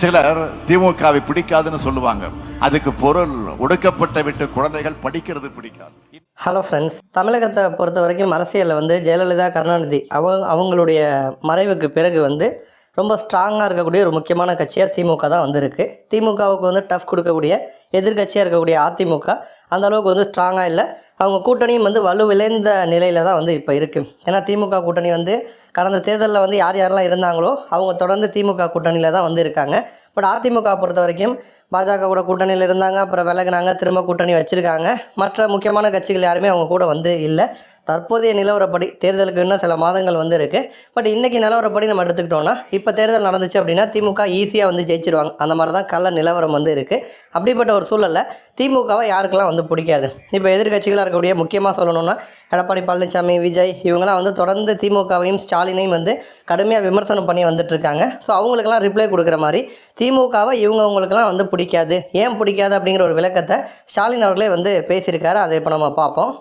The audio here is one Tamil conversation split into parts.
சிலர் திமுகவை பிடிக்காதுன்னு சொல்லுவாங்க. அதுக்கு பொருள் ஒடுக்கப்பட்ட விட்டு குழந்தைகள் படிக்கிறது பிடிக்காது. ஹலோ ஃப்ரெண்ட்ஸ் தமிழகத்தை பொறுத்த வரைக்கும் அரசியலில் வந்து ஜெயலலிதா கருணாநிதி அவங்க அவங்களுடைய மறைவுக்கு பிறகு வந்து ரொம்ப ஸ்ட்ராங்காக இருக்கக்கூடிய ஒரு முக்கியமான கட்சியாக திமுக தான் வந்திருக்கு. திமுகவுக்கு வந்து டஃப் கொடுக்கக்கூடிய எதிர்க்கட்சியாக இருக்கக்கூடிய அதிமுக அந்த அளவுக்கு வந்து ஸ்ட்ராங்காக இல்லை. அவங்க கூட்டணியும் வந்து வலுவிழந்த நிலையில் தான் வந்து இப்போ இருக்குது ஏன்னா திமுக கூட்டணி வந்து கடந்த தேர்தலில் வந்து யார் யாரெல்லாம் இருந்தாங்களோ அவங்க தொடர்ந்து திமுக கூட்டணியில் தான் வந்து இருக்காங்க. பட் அதிமுக பொறுத்த வரைக்கும் பாஜக கூட கூட்டணியில் இருந்தாங்க அப்புறம் விலகினாங்க திரும்ப கூட்டணி வச்சுருக்காங்க. மற்ற முக்கியமான கட்சிகள் யாருமே அவங்க கூட வந்து இல்லை. தற்போதைய நிலவரப்படி தேர்தலுக்கு இன்னும் சில மாதங்கள் வந்து இருக்குது பட் இன்றைக்கி நிலவரப்படி நம்ம எடுத்துக்கிட்டோம்னா இப்போ தேர்தல் நடந்துச்சு அப்படின்னா திமுக ஈஸியாக வந்து ஜெயிச்சிருவாங்க. அந்த மாதிரி தான் கள்ள நிலவரம் வந்து இருக்குது அப்படிப்பட்ட ஒரு சூழலில் திமுகவை யாருக்கெல்லாம் வந்து பிடிக்காது? இப்போ எதிர்க்கட்சிகளாக இருக்கக்கூடிய முக்கியமாக சொல்லணும்னா எடப்பாடி பழனிசாமி விஜய் இவங்கெல்லாம் வந்து தொடர்ந்து திமுகவையும் ஸ்டாலினையும் வந்து கடுமையாக விமர்சனம் பண்ணி வந்துட்டு இருக்காங்க ஸோ அவங்களுக்கெல்லாம் ரிப்ளை கொடுக்குற மாதிரி திமுகவை இவங்கவுங்களுக்கெல்லாம் வந்து பிடிக்காது. ஏன் பிடிக்காது அப்படிங்கிற ஒரு விளக்கத்தை ஸ்டாலின் அவர்களே வந்து பேசியிருக்காரு. அதை இப்போ நம்ம பார்ப்போம்.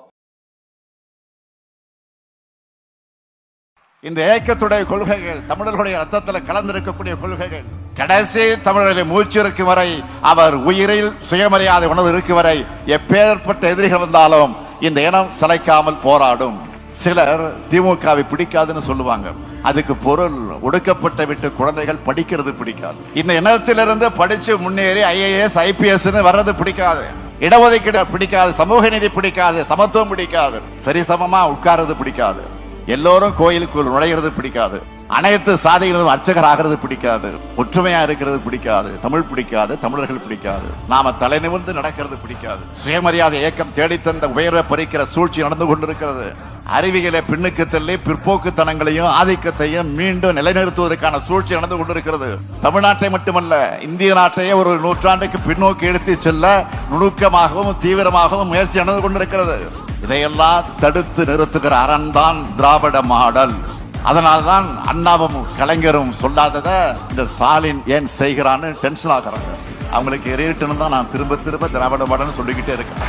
இந்த ஏக்கத்துடைய கொள்கைகள் தமிழர்களுடைய ரத்தத்தில் கலந்திருக்கக்கூடிய கொள்கைகள். கடைசி தமிழர்களை மூச்சு இருக்கும் வரை அவர் உயிரில் சுயமரியாதை உணர்வு இருக்கும் வரை எப்பேற்பட்ட எதிரிகள் வந்தாலும் இந்த இனம் சளைக்காமல் போராடும். சிலர் திமுகவை பிடிக்காதுன்னு சொல்லுவாங்க. அதுக்கு பொருள் ஒடுக்கப்பட்ட விட்டு குழந்தைகள் படிக்கிறது பிடிக்காது. இந்த இனத்திலிருந்து படிச்சு முன்னேறி ஐஏஎஸ் ஐபிஎஸ் வர்றது பிடிக்காது. இடஒதுக்கீடு பிடிக்காது சமூக நீதி பிடிக்காது சமத்துவம் பிடிக்காது. சரிசமமா உட்கார்றது பிடிக்காது. எல்லோரும் கோயிலுக்குள் நுழைகிறது பிடிக்காது. அனைத்து சாதிகளும் அர்ச்சகர் ஆகிறது பிடிக்காது. ஒற்றுமையா இருக்கிறது பிடிக்காது. தமிழ் பிடிக்காது தமிழர்கள் பிடிக்காது. நாம தலை நிமிர்ந்து நடக்கிறது பிடிக்காது. சுயமரியாதை இயக்கம் தேடித்தந்த உயர்வை பறிக்கிற சூழ்ச்சி நடந்து கொண்டிருக்கிறது. அறிவியலை பின்னுக்கு தள்ளி பிற்போக்குத்தனங்களையும் ஆதிக்கத்தையும் மீண்டும் நிலைநிறுத்துவதற்கான சூழ்ச்சி நடந்து கொண்டிருக்கிறது. தமிழ்நாட்டை மட்டுமல்ல இந்திய நாட்டையே ஒரு நூற்றாண்டுக்கு பின்னோக்கி எடுத்து செல்ல நுணுக்கமாகவும் தீவிரமாகவும் முயற்சி நடந்து கொண்டிருக்கிறது. இதையெல்லாம் தடுத்து நிறுத்துகிற அரண் தான் திராவிட மாடல். அதனால்தான் அண்ணாவும் கலைஞரும் சொல்லாதத இந்த ஸ்டாலின் ஏன் செய்கிறான்னு டென்ஷன் ஆகிறாங்க அவங்களுக்கு எரியட்டுன்னு தான் நான் திரும்ப திரும்ப திராவிட மாடல்னு சொல்லிக்கிட்டே இருக்கேன்.